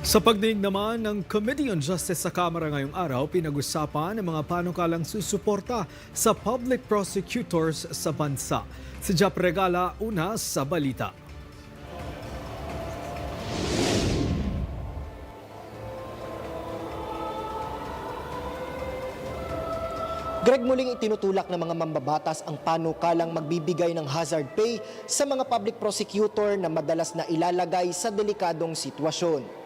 Sa pagdinig naman ng Committee on Justice sa Kamara ngayong araw, pinag-usapan ang mga panukalang susuporta sa public prosecutors sa bansa. Si Jap Regala, una sa balita. Greg muling itinutulak ng mga mambabatas ang panukalang magbibigay ng hazard pay sa mga public prosecutor na madalas na ilalagay sa delikadong sitwasyon.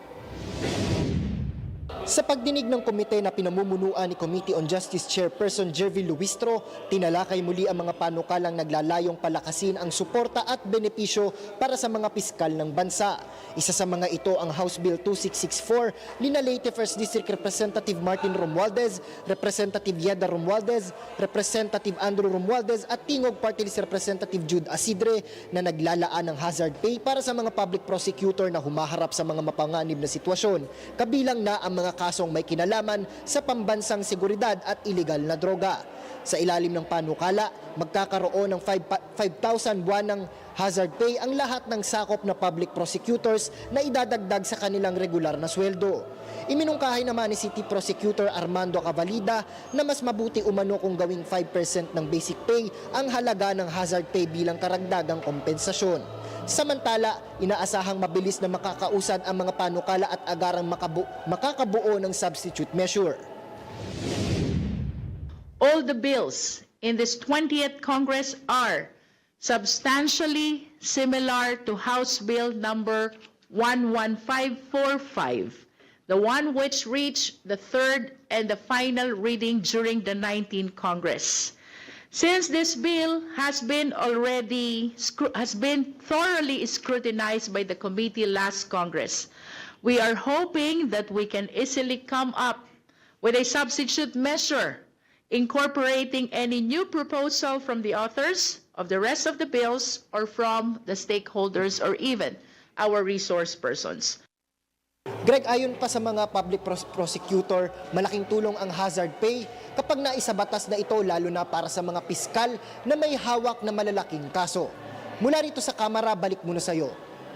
Sa pagdinig ng komite na pinamumunuan ni Committee on Justice Chairperson Jervy Luistro, tinalakay muli ang mga panukalang naglalayong palakasin ang suporta at benepisyo para sa mga piskal ng bansa. Isa sa mga ito ang House Bill 2664 ni na Leyte First District Representative Martin Romualdez, Representative Yeda Romualdez, Representative Andrew Romualdez at Tingog Party List Representative Jude Asidre na naglalaan ng hazard pay para sa mga public prosecutor na humaharap sa mga mapanganib na sitwasyon, kabilang na ang mga kasong may kinalaman sa pambansang seguridad at iligal na droga. Sa ilalim ng panukala, magkakaroon ng 5 5,000 buwan ng hazard pay ang lahat ng sakop na public prosecutors na idadagdag sa kanilang regular na sweldo. Iminungkahi naman ni City Prosecutor Armando Cavalida na mas mabuti umano kung gawing 5% ng basic pay ang halaga ng hazard pay bilang karagdagang kompensasyon. Samantala, inaasahang mabilis na makakausad ang mga panukala at agarang makabu- makakabuo ng substitute measure. all the bills in this 20th Congress are substantially similar to House Bill number 11545, the one which reached the third and the final reading during the 19th Congress. Since this bill has been already has been thoroughly scrutinized by the committee last Congress, we are hoping that we can easily come up with a substitute measure incorporating any new proposal from the authors of the rest of the bills or from the stakeholders or even our resource persons. Greg, ayon pa sa mga public pros- prosecutor, malaking tulong ang hazard pay kapag naisabatas na ito lalo na para sa mga piskal na may hawak na malalaking kaso. Mula rito sa Kamara, balik muna sa iyo.